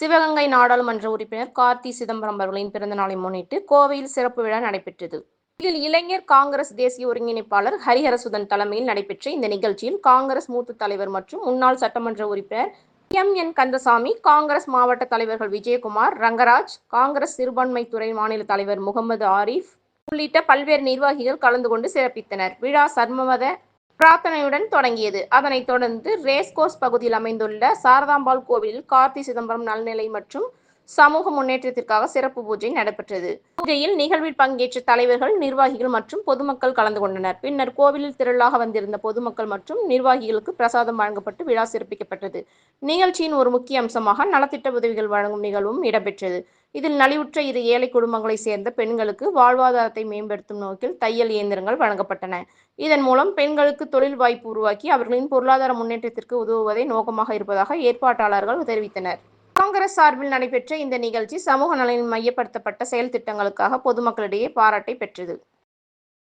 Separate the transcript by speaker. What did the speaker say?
Speaker 1: சிவகங்கை நாடாளுமன்ற உறுப்பினர் கார்த்தி சிதம்பரம் அவர்களின் பிறந்த நாளை முன்னிட்டு கோவையில் சிறப்பு விழா நடைபெற்றது. இதில் இளைஞர் காங்கிரஸ் தேசிய ஒருங்கிணைப்பாளர் ஹரிஹரசுதன் தலைமையில் நடைபெற்ற இந்த நிகழ்ச்சியில் காங்கிரஸ் மூத்த தலைவர் மற்றும் முன்னாள் சட்டமன்ற உறுப்பினர் எம். என். கந்தசாமி காங்கிரஸ் மாவட்ட தலைவர்கள் விஜயகுமார் ரங்கராஜ் காங்கிரஸ் சிறுபான்மைத்துறை மாநில தலைவர் முகமது ஆரிஃப் உள்ளிட்ட பல்வேறு நிர்வாகிகள் கலந்து கொண்டு சிறப்பித்தனர். விழா சர்மமத பிரார்த்தனையுடன் தொடங்கியது. அதனைத் தொடர்ந்து ரேஸ்கோர்ஸ் பகுதியில் அமைந்துள்ள சாரதாம்பாள் கோவிலில் கார்த்தி சிதம்பரம் நல்நிலை மற்றும் சமூக முன்னேற்றத்திற்காக சிறப்பு பூஜை நடைபெற்றது. பூஜையில் நிகழ்வில் பங்கேற்ற தலைவர்கள் நிர்வாகிகள் மற்றும் பொதுமக்கள் கலந்து கொண்டனர். பின்னர் கோவிலில் திரளாக வந்திருந்த பொதுமக்கள் மற்றும் நிர்வாகிகளுக்கு பிரசாதம் வழங்கப்பட்டு விழா சிறப்பிக்கப்பட்டது. நிகழ்ச்சியின் ஒரு முக்கிய அம்சமாக நலத்திட்ட உதவிகள் வழங்கும் நிகழ்வும் இடம்பெற்றது. இதில் நலிவுற்ற இரு ஏழை குடும்பங்களைச் சேர்ந்த பெண்களுக்கு வாழ்வாதாரத்தை மேம்படுத்தும் நோக்கில் தையல் இயந்திரங்கள் வழங்கப்பட்டன. இதன் மூலம் பெண்களுக்கு தொழில் வாய்ப்பு உருவாக்கி அவர்களின் பொருளாதார முன்னேற்றத்திற்கு உதவுவதே நோக்கமாக இருப்பதாக ஏற்பாட்டாளர்கள் தெரிவித்தனர். காங்கிரஸ் சார்பில் நடைபெற்ற இந்த நிகழ்ச்சி சமூக நலனில் மையப்படுத்தப்பட்ட செயல் திட்டங்களுக்காக பொதுமக்களிடையே பாராட்டை பெற்றது.